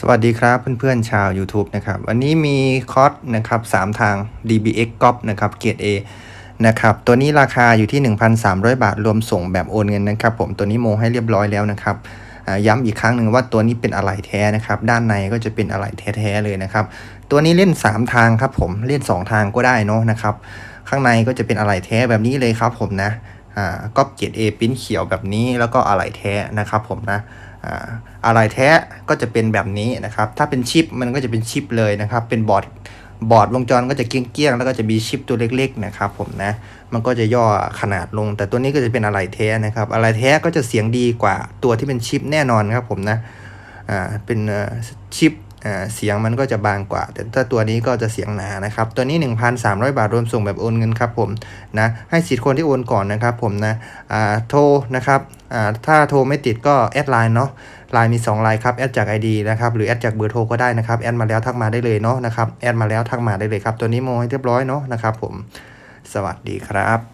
สวัสดีครับเพื่อนๆชาว YouTube นะครับวันนี้มีคอร์สนะครับ3ทาง DBX g o p นะครับเกรด A นะครับตัวนี้ราคาอยู่ที่ 1,300 บาท รวมส่งแบบโอนเงินนะครับผมตัวนี้โมให้เรียบร้อยแล้วนะครับย้ำอีกครั้งหนึ่งว่าตัวนี้เป็นอะไหล่แท้นะครับด้านในก็จะเป็นอะไหล่แท้ๆเลยนะครับตัวนี้เล่น 3 ทางครับผมเล่น 2 ทางก็ได้เนาะนะครับข้างในก็จะเป็นอะไหล่แท้แบบนี้เลยครับผมนะ อ่าก๊อปเกรด A ปิ้นเขียวแบบนี้แล้วก็อะไหล่แท้นะครับผมนะอ่าอะไรแท้ก็จะเป็นแบบนี้นะครับ ถ้าเป็นชิปมันก็จะเป็นชิปเลยนะครับ เป็นบอร์ดบอร์ดวงจรก็จะเกี้ยงๆแล้วก็จะมีชิปตัวเล็กๆนะครับผมนะ มันก็จะย่อขนาดลง แต่ตัวนี้ก็จะเป็นอะไรแท้นะครับอะไรแท้ก็จะเสียงดีกว่าตัวที่เป็นชิปแน่นอนครับผมนะ อ่า เป็นชิป เสียงมันก็จะบางกว่า แต่ถ้าตัวนี้ก็จะเสียงหนานะครับ ตัวนี้ 1,300 บาทรวมส่งแบบโอนเงินครับผมนะให้สิทธิ์คนที่โอนก่อนนะครับผมนะโทรนะครับถ้าโทรไม่ติดก็แอดไลน์เนาะไลน์มี2ไลน์ครับแอดจาก ID นะครับหรือแอดจากเบอร์โทรก็ได้นะครับแอดมาแล้วทักมาได้เลยเนาะนะครับแอดมาแล้วทักมาได้เลยครับตัวนี้โมให้เรียบร้อยเนาะนะครับผมสวัสดีครับ